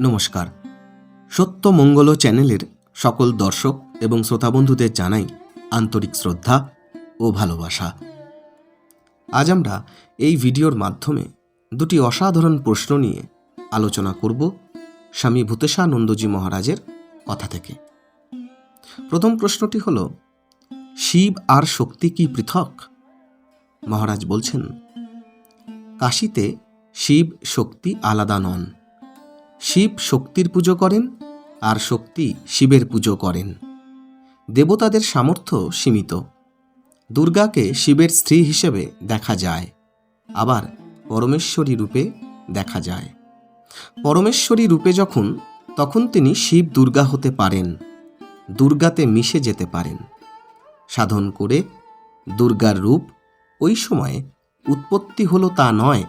নমস্কার। সত্য মঙ্গল চ্যানেলের সকল দর্শক এবং শ্রোতাবন্ধুদের জানাই আন্তরিক শ্রদ্ধা ও ভালোবাসা। আজ আমরা এই ভিডিওর মাধ্যমে দুটি অসাধারণ প্রশ্ন নিয়ে আলোচনা করব স্বামী ভূতেশানন্দজি মহারাজের কথা থেকে। প্রথম প্রশ্নটি হল, শিব আর শক্তি কি পৃথক? মহারাজ বলছেন, কাশীতে শিব, শক্তি আলাদা নন। শিব শক্তির পুজো করেন আর শক্তি শিবের পুজো করেন। দেবতাদের সামর্থ্য সীমিত। দুর্গাকে শিবের স্ত্রী হিসেবে দেখা যায়, আবার পরমেশ্বরী রূপে দেখা যায়। পরমেশ্বরী রূপে যখন, তখন তিনি শিব দুর্গা হতে পারেন, দুর্গাতে মিশে যেতে পারেন। সাধন করে দুর্গার রূপ ওই সময়ে উৎপত্তি হলো তা নয়,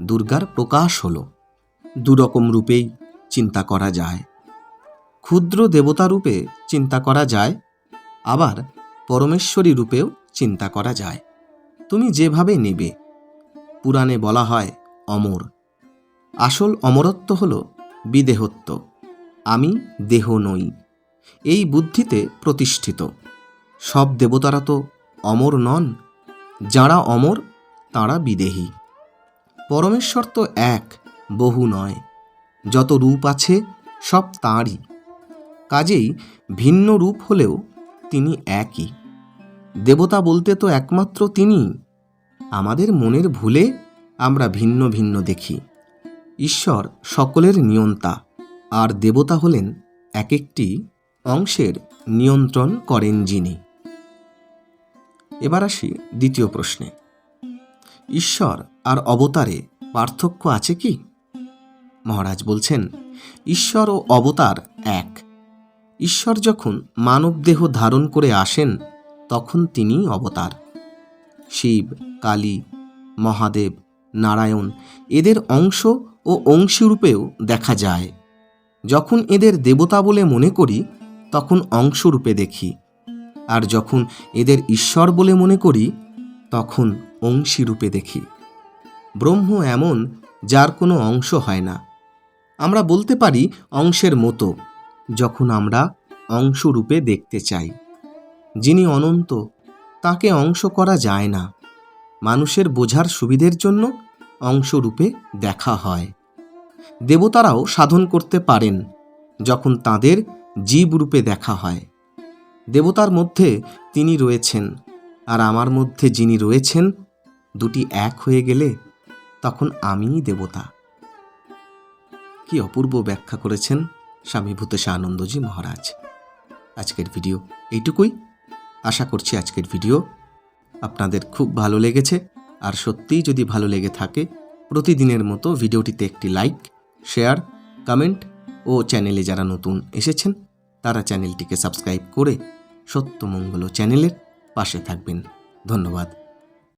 দুর্গার প্রকাশ হলো। দুরকম রূপেই চিন্তা করা যায়। ক্ষুদ্র দেবতা রূপে চিন্তা করা যায়, আবার পরমেশ্বরী রূপেও চিন্তা করা যায়। তুমি যেভাবে নেবে। পুরাণে বলা হয় অমর। আসল অমরত্ব হল বিদেহত্ব। আমি দেহ নই। এই বুদ্ধিতে প্রতিষ্ঠিত। সব দেবতারা তো অমর নন। যাঁরা অমর, তাঁরা বিদেহী। পরমেশ্বর তো এক। বহু নয়। যত রূপ আছে, সব তাঁরই। কাজেই ভিন্ন রূপ হলেও তিনি একই। দেবতা বলতে তো একমাত্র তিনি আমাদের মনের ভুলে আমরা ভিন্ন ভিন্ন দেখি। ঈশ্বর সকলের নিয়ন্তা, আর দেবতা হলেন এক একটি অংশের নিয়ন্ত্রণ করেন যিনি। এবার আসি দ্বিতীয় প্রশ্নে। ঈশ্বর আর অবতারে পার্থক্য আছে কি? মহারাজ বলছেন, ঈশ্বর ও অবতার এক। ঈশ্বর যখন মানবদেহ ধারণ করে আসেন, তখন তিনি অবতার। শিব, কালী, মহাদেব, নারায়ণ এদের অংশ ও অংশীরূপেও দেখা যায়। যখন এদের দেবতা বলে মনে করি, তখন অংশরূপে দেখি। আর যখন এদের ঈশ্বর বলে মনে করি, তখন অংশীরূপে দেখি। ব্রহ্ম এমন, যার কোনো অংশ হয় না। আমরা বলতে পারি অংশের মতো, যখন আমরা অংশরূপে দেখতে চাই। যিনি অনন্ত, তাকে অংশ করা যায় না। মানুষের বোঝার সুবিধের জন্য অংশরূপে দেখা হয়। দেবতারাও সাধন করতে পারেন, যখন তাদের জীব রূপে দেখা হয়। দেবতার মধ্যে তিনি রয়েছেন, আর আমার মধ্যে যিনি রয়েছেন, দুটি এক হয়ে গেলে তখন আমিই দেবতা। কি অপূর্ব ব্যাখ্যা করেছেন স্বামী ভূতেশা আনন্দজি মহারাজ। আজকের ভিডিও এইটুকুই। আশা করছি আজকের ভিডিও আপনাদের খুব ভালো লেগেছে। আর সত্যিই যদি ভালো লেগে থাকে, প্রতিদিনের মতো ভিডিওটিতে একটি লাইক, শেয়ার, কমেন্ট ও চ্যানেলে যারা নতুন এসেছেন, তারা চ্যানেলটিকে সাবস্ক্রাইব করে সত্যমঙ্গল চ্যানেলের পাশে থাকবেন। ধন্যবাদ।